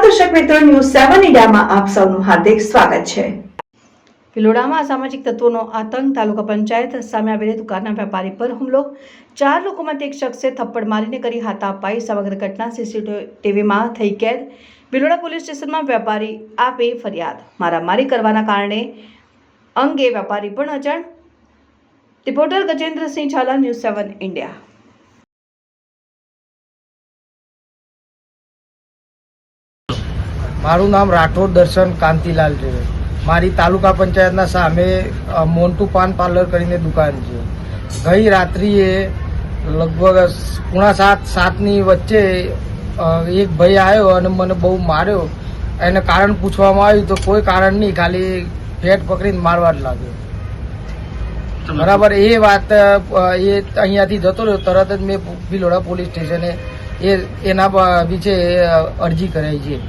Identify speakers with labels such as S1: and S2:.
S1: મિત્રો ન્યૂઝ સેવન ઇન્ડિયામાં આપ સૌનું હાર્દિક સ્વાગત છે. ભિલોડામાં અસામાજિક તત્વોનો આતંક, તાલુકા પંચાયત સામે આવેલી દુકાનના વેપારી પર હુમલો. ચાર લોકોમાંથી એક શખ્સે થપ્પડ મારીને કરી હાથાપાઈ સમગ્ર ઘટના સીસીટીવીમાં થઈ કેદ. ભિલોડા પોલીસ સ્ટેશનમાં વેપારી આપે ફરિયાદ. મારામારી કરવાના કારણે અંગે વેપારી પણ અજાણ. Reporter Gajendrasinh Zala News Seven India
S2: મારું નામ રાઠોડ દર્શન કાંતિલાલ છે. મારી તાલુકા પંચાયતના સામે મોન્ટુ પાન પાર્લર કરીને દુકાન છે. ગઈ રાત્રિએ લગભગ પૂણા સાત, સાતની વચ્ચે એક ભાઈ આવ્યો અને મને બહુ માર્યો. એને કારણ પૂછવામાં આવ્યું તો કોઈ કારણ નહીં, ખાલી ફેટ પકડીને મારવા જ લાગ્યો. બરાબર એ વાત એ અહીંયાથી જતો રહ્યો. તરત જ મેં ભિલોડા પોલીસ સ્ટેશને એ, એના વિશે અરજી કરાઈ છે.